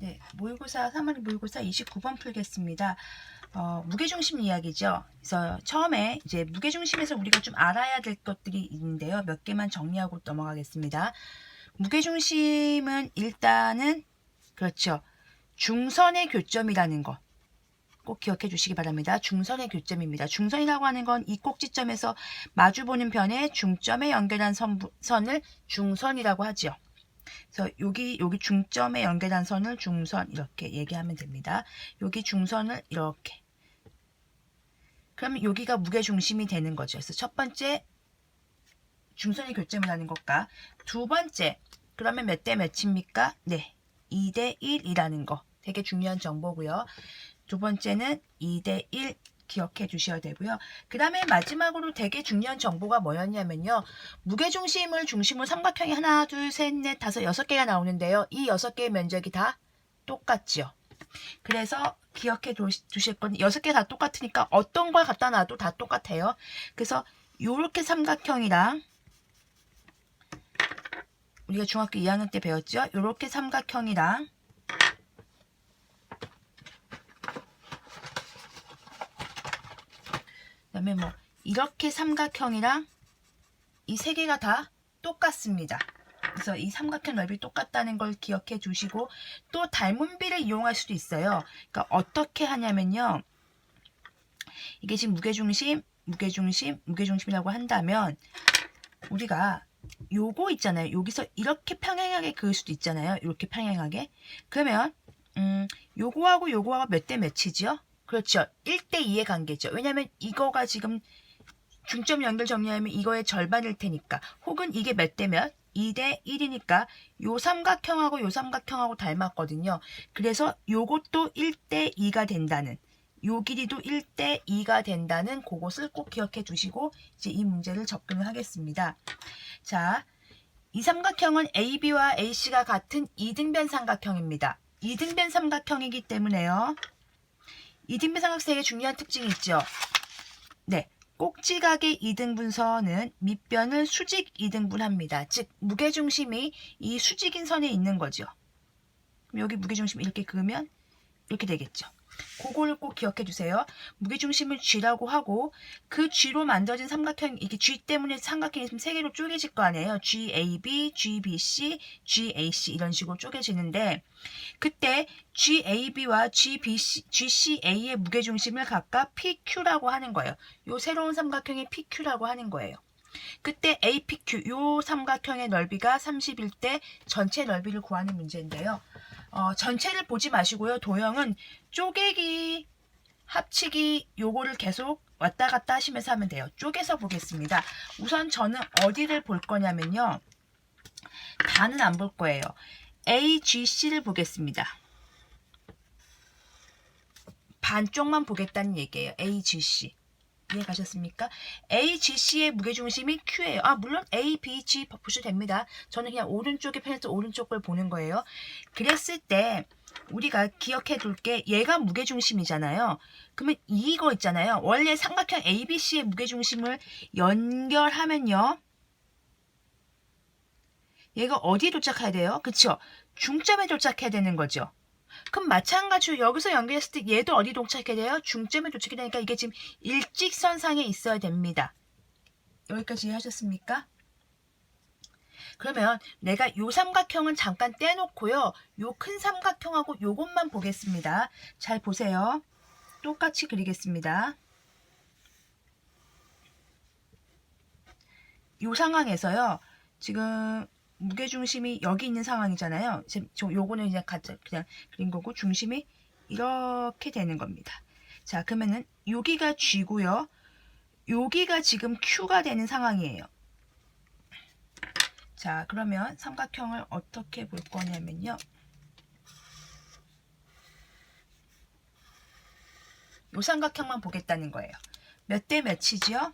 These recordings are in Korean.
네, 모의고사 3월 모의고사 29번 풀겠습니다. 어, 무게중심 이야기죠. 그래서 처음에 이제 무게중심에서 우리가 좀 알아야 될 것들이 있는데요. 몇 개만 정리하고 넘어가겠습니다. 무게중심은 일단은 그렇죠. 중선의 교점이라는 거. 꼭 기억해 주시기 바랍니다. 중선의 교점입니다. 중선이라고 하는 건 이 꼭지점에서 마주보는 변의 중점에 연결한 선, 선을 중선이라고 하지요. 그래서 여기 여기 중점에 연결한 선을 중선 이렇게 얘기하면 됩니다. 여기 중선을 이렇게. 그러면 여기가 무게 중심이 되는 거죠. 그래서 첫 번째 중선의 교점이라는 것과 두 번째 그러면 몇 대 몇입니까? 네. 2대 1이라는 거. 되게 중요한 정보고요. 두 번째는 2대 1 기억해 주셔야 되고요. 그 다음에 마지막으로 되게 중요한 정보가 뭐였냐면요. 무게중심을 중심으로 삼각형이 하나, 둘, 셋, 넷, 다섯, 여섯 개가 나오는데요. 이 여섯 개의 면적이 다 똑같죠. 그래서 기억해 두- 두실 건 여섯 개 다 똑같으니까 어떤 걸 갖다 놔도 다 똑같아요. 그래서 요렇게 삼각형이랑 우리가 중학교 2학년 때 배웠죠. 요렇게 삼각형이랑 다음에 뭐 이렇게 삼각형이랑 이 세 개가 다 똑같습니다. 그래서 이 삼각형 넓이 똑같다는 걸 기억해 주시고 또 닮은비를 이용할 수도 있어요. 그러니까 어떻게 하냐면요. 이게 지금 무게중심, 무게중심, 무게중심이라고 한다면 우리가 요거 있잖아요. 여기서 이렇게 평행하게 그을 수도 있잖아요. 이렇게 평행하게. 그러면 음, 요거하고 요거하고 몇 대 몇이죠? 그렇죠. 1대 2의 관계죠. 왜냐면 이거가 지금 중점 연결 정리하면 이거의 절반일 테니까. 혹은 이게 몇 대 몇? 2대 1이니까 요 삼각형하고 요 삼각형하고 닮았거든요. 그래서 요것도 1대 2가 된다는 요 길이도 1대 2가 된다는 그것을 꼭 기억해 주시고 이제 이 문제를 접근을 하겠습니다. 자, 이 삼각형은 AB와 AC가 같은 이등변 삼각형입니다. 이등변 삼각형이기 때문에요. 이등변 삼각형의 중요한 특징이 있죠. 네. 꼭지각의 이등분선은 밑변을 수직 이등분합니다. 즉 무게중심이 이 수직인 선에 있는 거죠. 여기 무게중심 이렇게 그으면 이렇게 되겠죠. 그거를 꼭 기억해 주세요. 무게중심을 G라고 하고 그 G로 만들어진 삼각형 이게 G 때문에 삼각형이 있으면 세 개로 쪼개질 거 아니에요. GAB, GBC, GAC 이런 식으로 쪼개지는데 그때 GAB와 GBC, GCA의 무게중심을 각각 PQ라고 하는 거예요. 요 새로운 삼각형이 PQ라고 하는 거예요. 그때 APQ 요 삼각형의 넓이가 31대 전체 넓이를 구하는 문제인데요. 어, 전체를 보지 마시고요. 도형은 쪼개기, 합치기 요거를 계속 왔다 갔다 하시면서 하면 돼요. 쪼개서 보겠습니다. 우선 저는 어디를 볼 거냐면요. 다는 안 볼 거예요. AGC를 보겠습니다. 반쪽만 보겠다는 얘기예요. AGC. 이해 가셨습니까? AGC의 무게중심이 Q예요. 아, 물론 A, B, G 보셔도 됩니다. 저는 그냥 오른쪽에 편에서 오른쪽 걸 보는 거예요. 그랬을 때 우리가 기억해 둘 게 얘가 무게중심이잖아요. 그러면 이거 있잖아요. 원래 삼각형 ABC의 무게중심을 연결하면요. 얘가 어디에 도착해야 돼요? 그쵸? 중점에 도착해야 되는 거죠. 그럼 마찬가지로 여기서 연결했을 때 얘도 어디 도착해야 돼요? 중점에 도착해야 되니까 이게 지금 일직선상에 있어야 됩니다. 여기까지 이해하셨습니까? 그러면 내가 요 삼각형은 잠깐 떼놓고요. 요 큰 삼각형하고 요것만 보겠습니다. 잘 보세요. 똑같이 그리겠습니다. 요 상황에서요. 지금 무게 중심이 여기 있는 상황이잖아요. 지금 저 요거는 그냥 가짜 그냥 그린 거고 중심이 이렇게 되는 겁니다. 자, 그러면은 여기가 G고요. 여기가 지금 Q가 되는 상황이에요. 자, 그러면 삼각형을 어떻게 볼 거냐면요. 요 삼각형만 보겠다는 거예요. 몇 대 몇이지요?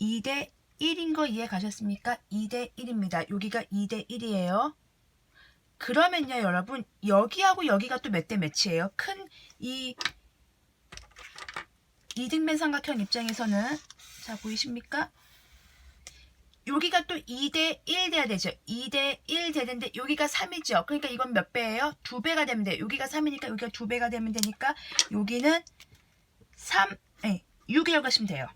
2대 1인 거 이해 가셨습니까? 2대 1입니다. 여기가 2대 1이에요. 그러면요, 여러분, 여기하고 여기가 또 몇 대 몇이에요? 큰 이 이등변 삼각형 입장에서는 자, 보이십니까? 여기가 또 2대 1 돼야 되죠. 2대 1 되는데 여기가 3이죠. 그러니까 이건 몇 배예요? 두 배가 되면 돼요. 여기가 3이니까 여기가 두 배가 되면 되니까 여기는 3, 네, 6이라고 하시면 돼요.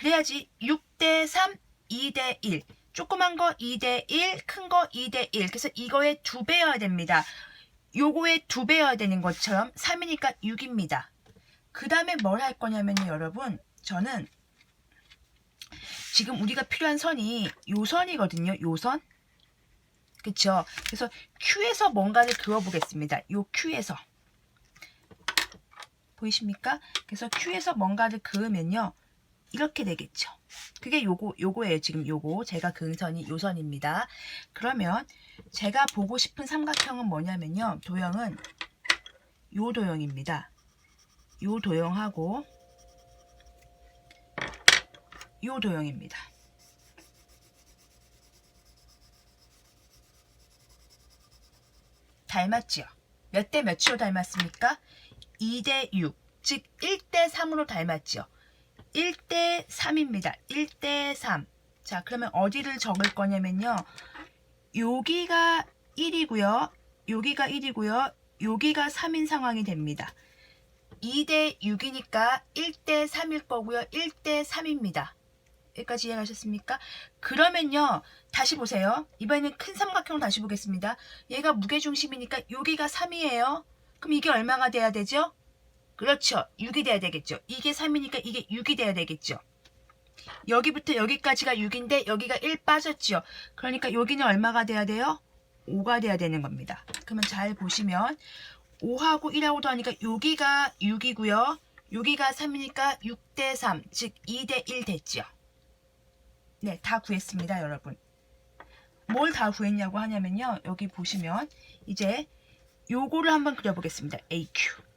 그래야지 6대 3, 2대 1. 조그만 거 2대 1, 큰 거 2대 1. 그래서 이거의 두 배여야 됩니다. 요거의 두 배여야 되는 것처럼 3이니까 6입니다. 그 다음에 뭘 할 거냐면요, 여러분. 저는 지금 우리가 필요한 선이 요 선이거든요. 요 선. 그쵸? 그래서 Q에서 뭔가를 그어보겠습니다. 요 Q에서. 보이십니까? 그래서 Q에서 뭔가를 그으면요. 이렇게 되겠죠. 그게 요거, 요거예요. 지금 요거. 제가 그은 선이 요 선입니다. 그러면 제가 보고 싶은 삼각형은 뭐냐면요. 도형은 요 도형입니다. 요 도형하고 요 도형입니다. 닮았지요? 몇 대 몇으로 닮았습니까? 2대 6, 즉 1대 3으로 닮았지요. 1대 3입니다. 1대 3. 자, 그러면 어디를 적을 거냐면요. 여기가 1이고요. 여기가 1이고요. 여기가 3인 상황이 됩니다. 2대 6이니까 1대 3일 거고요. 1대 3입니다. 여기까지 이해가셨습니까? 그러면요. 다시 보세요. 이번에는 큰 삼각형을 다시 보겠습니다. 얘가 무게중심이니까 여기가 3이에요. 그럼 이게 얼마가 돼야 되죠? 그렇죠. 6이 돼야 되겠죠. 이게 3이니까 이게 6이 돼야 되겠죠. 여기부터 여기까지가 6인데 여기가 1 빠졌죠. 그러니까 여기는 얼마가 돼야 돼요? 5가 돼야 되는 겁니다. 그러면 잘 보시면 5하고 1하고 더하니까 여기가 6이고요. 여기가 3이니까 6대 3, 즉 2대 1 됐죠. 네, 다 구했습니다, 여러분. 뭘 다 구했냐고 하냐면요. 여기 보시면 이제 요거를 한번 그려보겠습니다. AQ.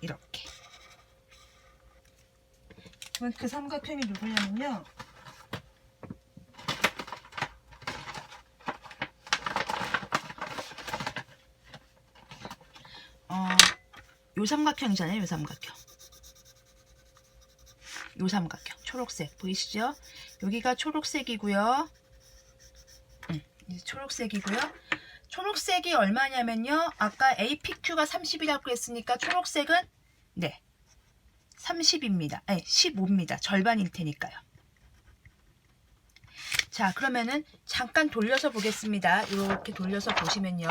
이렇게. 그 삼각형이 누구냐면요. 어, 요 삼각형이잖아요. 요 삼각형. 요 삼각형. 초록색. 보이시죠? 여기가 초록색이고요. 음, 초록색이고요. 초록색이 얼마냐면요. 아까 APQ가 30이라고 했으니까 초록색은 네. 30입니다. 아니, 15입니다. 절반일 테니까요. 자, 그러면은 잠깐 돌려서 보겠습니다. 이렇게 돌려서 보시면요.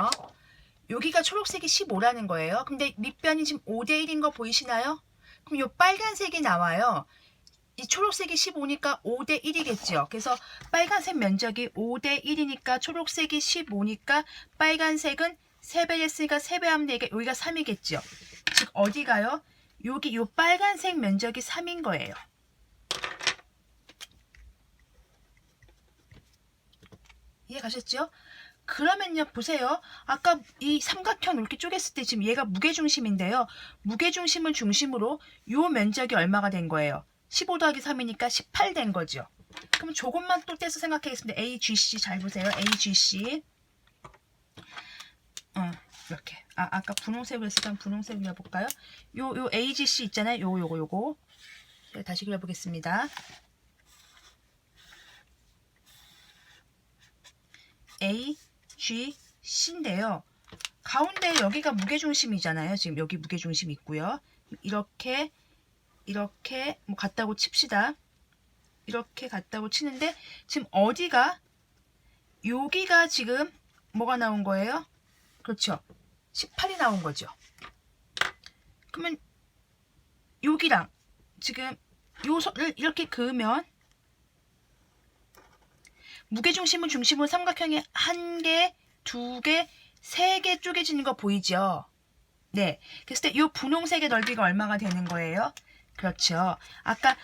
여기가 초록색이 15라는 거예요. 근데 밑변이 지금 5대 1인 거 보이시나요? 그럼 이 빨간색이 나와요. 이 초록색이 15니까 5대 1이겠죠. 그래서 빨간색 면적이 5대 1이니까 초록색이 15니까 빨간색은 3배 했으니까 3배 하면 되니까 여기가 3이겠죠. 즉 어디가요? 여기 이 빨간색 면적이 3인 거예요. 이해 가셨죠? 그러면요 보세요 아까 이 삼각형 이렇게 쪼갰을 때 지금 얘가 무게중심인데요 무게중심을 중심으로 요 면적이 얼마가 된 거예요 15 더하기 3이니까 18 된 거죠. 그럼 조금만 또 떼서 생각하겠습니다. AGC 잘 보세요. AGC 어, 이렇게. 아 아까 분홍색으로 했으니까 분홍색으로 해볼까요? 요 요 AGC 있잖아요. 요 요거 요거. 네, 다시 그려보겠습니다. A, G, C인데요. 가운데 여기가 무게중심이잖아요. 지금 여기 무게중심 있고요. 이렇게 이렇게 뭐 같다고 칩시다. 이렇게 같다고 치는데 지금 어디가 여기가 지금 뭐가 나온 거예요? 그렇죠. 18이 나온 거죠. 그러면 여기랑 지금 요 선을 이렇게 그으면 무게중심은 중심으로 삼각형이 한 개, 두 개, 세 개 쪼개지는 거 보이죠? 네. 그랬을 때 이 분홍색의 넓이가 얼마가 되는 거예요? 그렇죠. 아까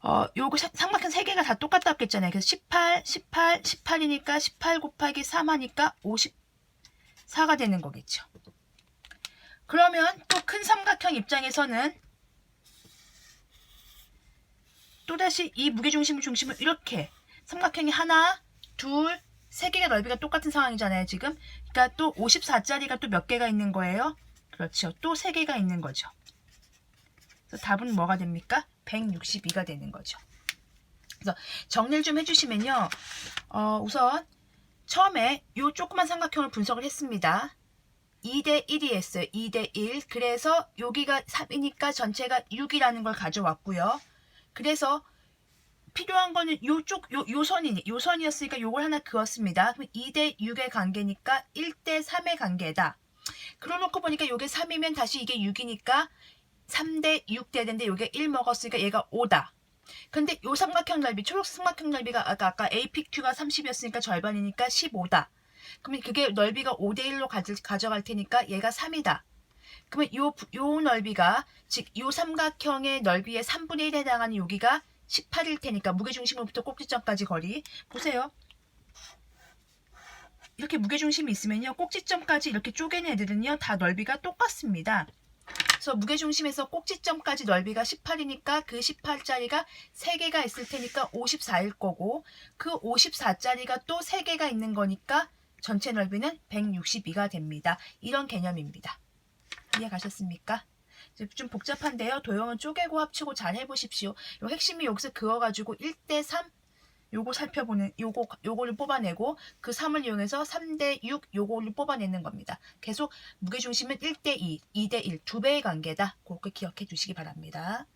어, 요거 삼각형 세 개가 다 똑같다고 했잖아요. 그래서 18, 18, 18이니까 18 곱하기 3 하니까 54가 되는 거겠죠. 그러면 또 큰 삼각형 입장에서는 또다시 이 무게중심을 중심을 이렇게 삼각형이 하나, 둘, 세 개가 넓이가 똑같은 상황이잖아요, 지금. 그러니까 또 54짜리가 또 몇 개가 있는 거예요? 그렇죠. 또 세 개가 있는 거죠. 답은 뭐가 됩니까? 162가 되는 거죠. 그래서 정리를 좀 해주시면요. 어, 우선 처음에 요 조그만 삼각형을 분석을 했습니다. 2대 1이 했어요. 2대 1. 그래서 여기가 3이니까 전체가 6이라는 걸 가져왔고요. 그래서 필요한 거는 요쪽 요, 요 선이니 요 선이었으니까 요걸 하나 그었습니다. 그럼 2대 6의 관계니까 1대 3의 관계다. 그러놓고 보니까 요게 3이면 다시 이게 6이니까 3대 6 돼야 되는데 요게 1 먹었으니까 얘가 5다. 근데 요 삼각형 넓이 초록색 삼각형 넓이가 아까 아까 APQ가 30이었으니까 절반이니까 15다. 그러면 그게 넓이가 5대 1로 가져갈 테니까 얘가 3이다. 그러면 요, 부- 요 넓이가 즉 요 삼각형의 넓이의 3분의 1에 해당하는 여기가 18일 테니까 무게중심으로부터 꼭지점까지 거리 보세요. 이렇게 무게중심이 있으면요 꼭지점까지 이렇게 쪼개는 애들은요 다 넓이가 똑같습니다. 그래서 무게중심에서 꼭지점까지 넓이가 18이니까 그 18짜리가 3개가 있을 테니까 54일 거고 그 54짜리가 또 3개가 있는 거니까 전체 넓이는 162가 됩니다. 이런 개념입니다. 이해 가셨습니까? 좀 복잡한데요. 도형은 쪼개고 합치고 잘 해보십시오. 요 핵심이 여기서 그어가지고 1대3 요거 살펴보는 요거 요거를 뽑아내고 그 3을 이용해서 3대 6 요거를 뽑아내는 겁니다. 계속 무게 중심은 1대 2, 2대 1, 두 배의 관계다. 그렇게 기억해 주시기 바랍니다.